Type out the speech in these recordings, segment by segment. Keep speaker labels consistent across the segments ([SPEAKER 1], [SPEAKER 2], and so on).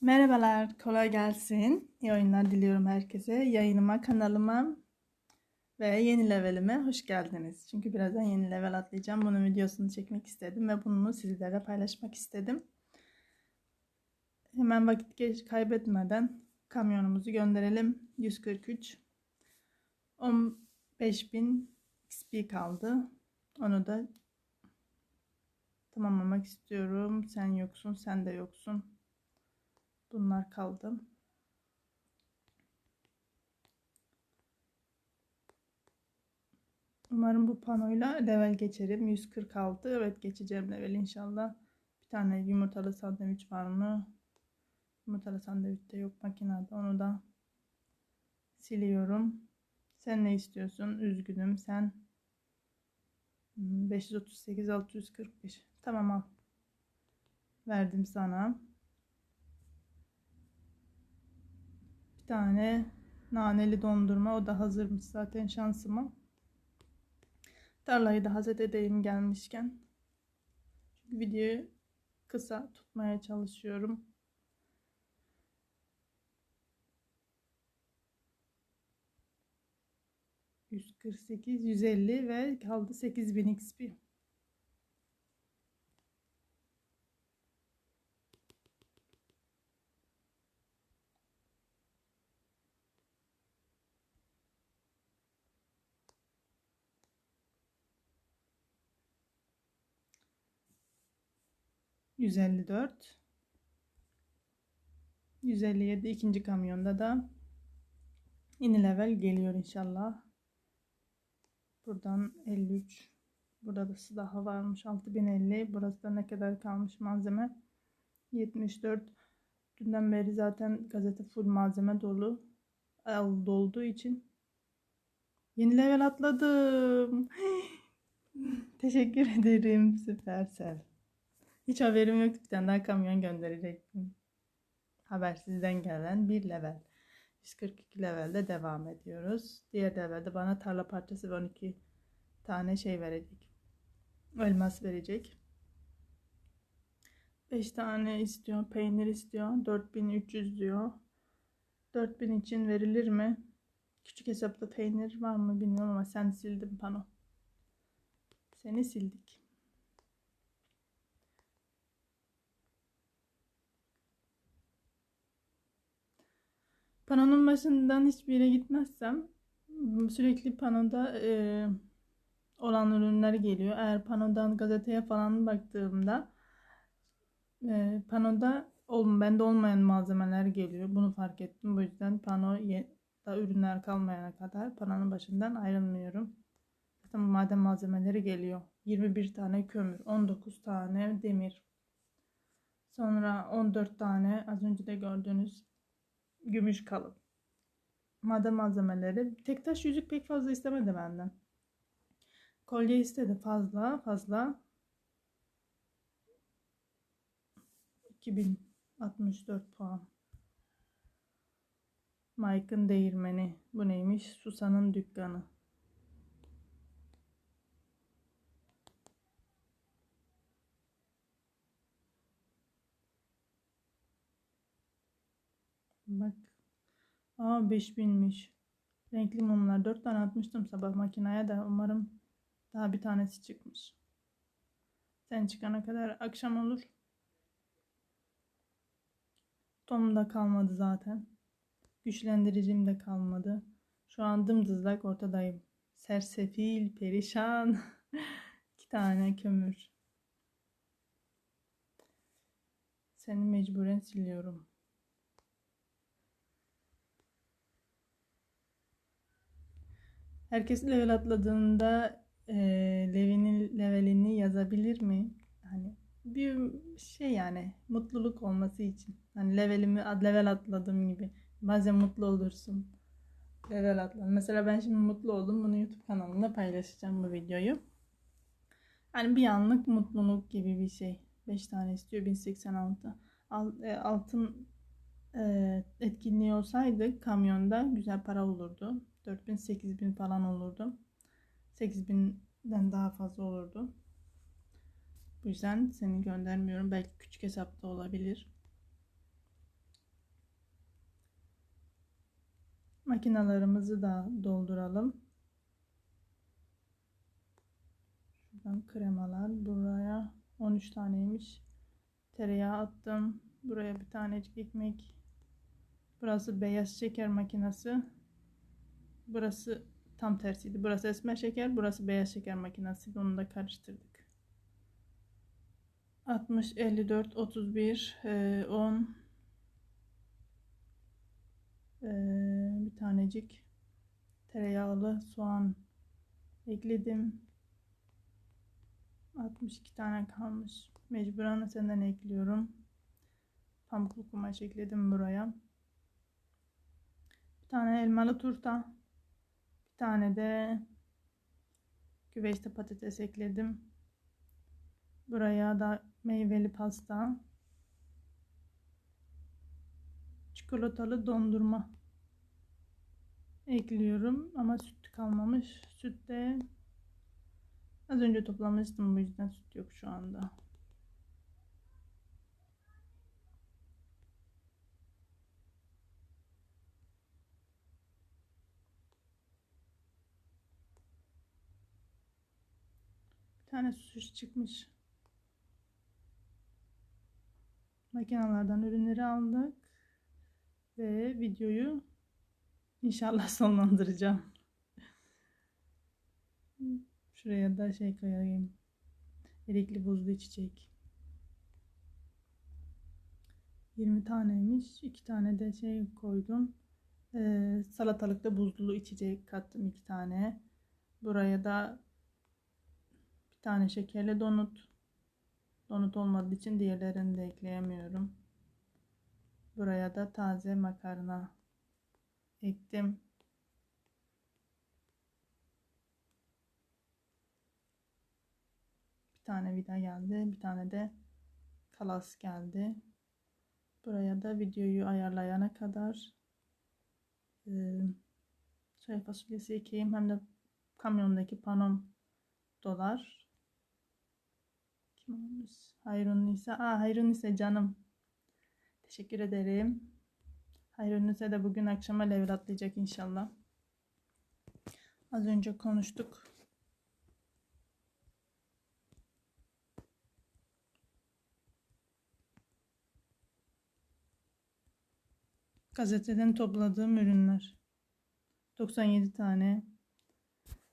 [SPEAKER 1] Merhabalar, kolay gelsin. İyi oyunlar diliyorum herkese. Yayınıma, kanalıma ve yeni levelime hoş geldiniz. Çünkü birazdan yeni level atlayacağım. Bunun videosunu çekmek istedim ve bunu sizlerle paylaşmak istedim. Hemen vakit geç kaybetmeden kamyonumuzu gönderelim. 143 15.000 XP kaldı. Onu da tamamlamak istiyorum. Sen yoksun, sen de yoksun. Bunlar kaldı. Umarım bu panoyla level geçerim. 146. Evet geçeceğim level inşallah. Bir tane yumurtalı sandviç var mı? Yumurtalı sandviç de yok makinede. Onu da siliyorum. Sen ne istiyorsun? Üzgünüm. Sen 538 645. Tamam al. Verdim sana. Bir tane naneli dondurma. O da hazırmış zaten şansıma. Tarlayı da hazır edeyim gelmişken. Çünkü videoyu kısa tutmaya çalışıyorum. Yüz kırk sekiz, yüz elli ve kaldı sekiz bin XP. 154 157 ikinci kamyonda da yeni level geliyor inşallah. Buradan 53 burada da daha varmış. 6050 burası da ne kadar kalmış malzeme? 74 dünden beri zaten gazete full malzeme dolu dolduğu için. Yeni level atladım. Teşekkür ederim. Süpersel hiç haberim yoktu. Bir tane daha kamyon gönderecektim. Habersizden gelen bir level. 142 levelde devam ediyoruz. Diğer levelde bana tarla parçası ve 12 tane şey verecek. Elmas verecek. 5 tane istiyor. Peynir istiyor. 4300 diyor. 4000 için verilir mi? Küçük hesapta peynir var mı bilmiyorum ama sen sildim pano. Seni sildik. Panonun başından hiçbir yere gitmezsem sürekli panoda e, olan ürünler geliyor. Eğer panodan gazeteye falan baktığımda e, panoda ol, bende olmayan malzemeler geliyor. Bunu fark ettim. Bu yüzden pano da ürünler kalmayana kadar panonun başından ayrılmıyorum. Zaten maden malzemeleri geliyor. 21 tane kömür, 19 tane demir. Sonra 14 tane az önce de gördüğünüz gümüş kalıp. Maden malzemeleri. Tek taş yüzük pek fazla istemedi benden. Kolye istedi fazla fazla. 2064 puan. Mike'ın değirmeni. Bu neymiş? Susan'ın dükkanı. Bak. Aa 5000'miş. Renkli mumlar. 4 tane atmıştım sabah makineye de. Umarım daha bir tanesi çıkmış. Sen çıkana kadar akşam olur. Tom da kalmadı zaten. Güçlendiricim de kalmadı. Şu an dımdızlak ortadayım. Sersefil, perişan. İki tane kömür. Seni mecburen siliyorum. Herkes level atladığında e, levelini, levelini yazabilir mi? Hani bir şey yani mutluluk olması için. Hani levelimi level atladım gibi. Bazen mutlu olursun. Level atladım. Mesela ben şimdi mutlu oldum. Bunu YouTube kanalımda paylaşacağım bu videoyu. Hani bir anlık mutluluk gibi bir şey. 5 tane istiyor 1086. E, altın e, etkinliği olsaydı kamyonda güzel para olurdu. 4000 8000 falan olurdu. 8000'den daha fazla olurdu. Bu yüzden seni göndermiyorum. Belki küçük hesapta olabilir. Makinalarımızı da dolduralım. Şuradan kremalar buraya 13 taneymiş. Tereyağı attım. Buraya bir tanecik ekmek. Burası beyaz şeker makinesi. Burası tam tersiydi. Burası esmer şeker, burası beyaz şeker makinesi. Onu da karıştırdık. 60, 54, 31, 10 bir tanecik tereyağlı soğan ekledim. 62 tane kalmış. Mecburen senden ekliyorum. Pamuklu kumaş ekledim buraya. Bir tane elmalı turta. Bir tane de güveçte patates ekledim. Buraya da meyveli pasta. Çikolatalı dondurma ekliyorum ama süt kalmamış. Süt de az önce toplamıştım bu yüzden süt yok şu anda. Tane süs çıkmış. Makinelerden ürünleri aldık ve videoyu İnşallah sonlandıracağım. Şuraya da şey koyayım. Erikli buzlu içecek. 20 taneymiş. 2 tane de şey koydum. Ee, salatalıkta buzlu içecek kattım 2 tane. Buraya da tane şekerli donut. Donut olmadığı için diğerlerini de ekleyemiyorum. Buraya da taze makarna ektim. Bir tane vida geldi. Bir tane de kalas geldi. Buraya da videoyu ayarlayana kadar e, soya fasulyesi ekeyim. Hem de kamyondaki panom dolar. Olmuş? Hayrun Nisa. Aa Hayrun Nisa canım. Teşekkür ederim. Hayrünüze de bugün akşama level atlayacak inşallah. Az önce konuştuk. Gazeteden topladığım ürünler. 97 tane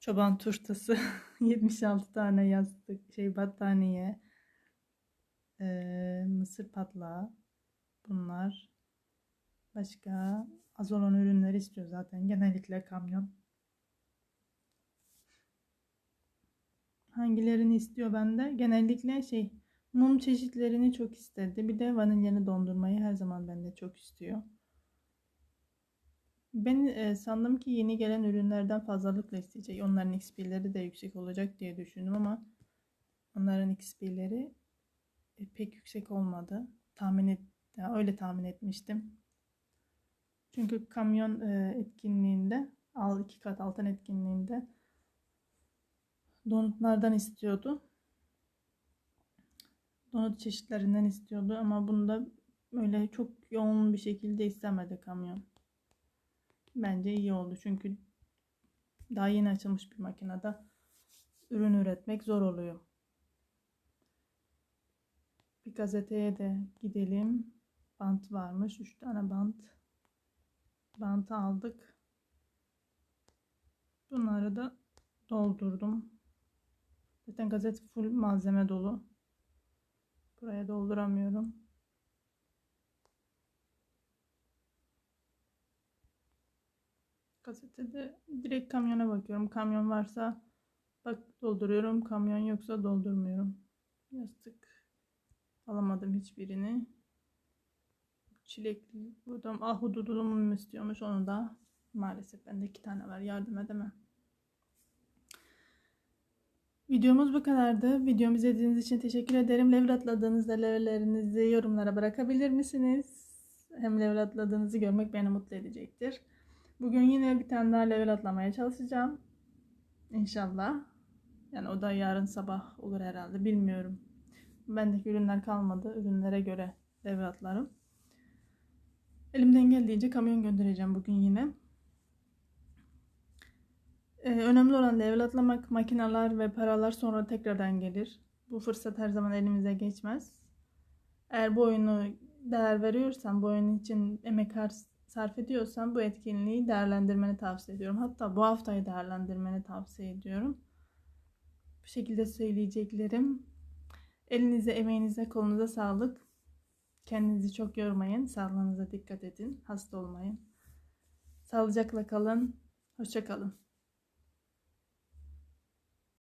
[SPEAKER 1] çoban turtası, 76 tane yastık, şey battaniye, e, mısır patlağı bunlar. Başka az olan ürünler istiyor zaten. Genellikle kamyon. Hangilerini istiyor bende? Genellikle şey mum çeşitlerini çok istedi. Bir de vanilyalı dondurmayı her zaman bende çok istiyor. Ben e, sandım ki yeni gelen ürünlerden fazlalıkla isteyecek. Onların XP'leri de yüksek olacak diye düşündüm ama onların XP'leri e, pek yüksek olmadı. Tahmin et, öyle tahmin etmiştim. Çünkü kamyon e, etkinliğinde al iki kat altın etkinliğinde donutlardan istiyordu. Donut çeşitlerinden istiyordu ama bunda öyle çok yoğun bir şekilde istemedi kamyon. Bence iyi oldu çünkü daha yeni açılmış bir makinede ürün üretmek zor oluyor. Bir gazeteye de gidelim. Bant varmış. 3 tane bant bantı aldık. Bunları da doldurdum. Zaten gazete full malzeme dolu. Buraya dolduramıyorum. Gazetede direkt kamyona bakıyorum. Kamyon varsa bak dolduruyorum. Kamyon yoksa doldurmuyorum. Yastık alamadım hiçbirini çilekli buradan ahududulumu mu istiyormuş onu da maalesef bende iki tane var yardım edemem. Videomuz bu kadardı. Videomu izlediğiniz için teşekkür ederim. Level atladığınızda levellerinizi yorumlara bırakabilir misiniz? Hem level atladığınızı görmek beni mutlu edecektir. Bugün yine bir tane daha level atlamaya çalışacağım. İnşallah. Yani o da yarın sabah olur herhalde. Bilmiyorum. Bendeki ürünler kalmadı. Ürünlere göre level atlarım. Elimden geldiğince kamyon göndereceğim bugün yine. Ee, önemli olan level atlamak, makineler ve paralar sonra tekrardan gelir. Bu fırsat her zaman elimize geçmez. Eğer bu oyunu değer veriyorsan, bu oyun için emek har- sarf ediyorsan bu etkinliği değerlendirmeni tavsiye ediyorum. Hatta bu haftayı değerlendirmeni tavsiye ediyorum. Bu şekilde söyleyeceklerim. Elinize, emeğinize, kolunuza sağlık. Kendinizi çok yormayın. Sağlığınıza dikkat edin. Hasta olmayın. Sağlıcakla kalın. Hoşça kalın.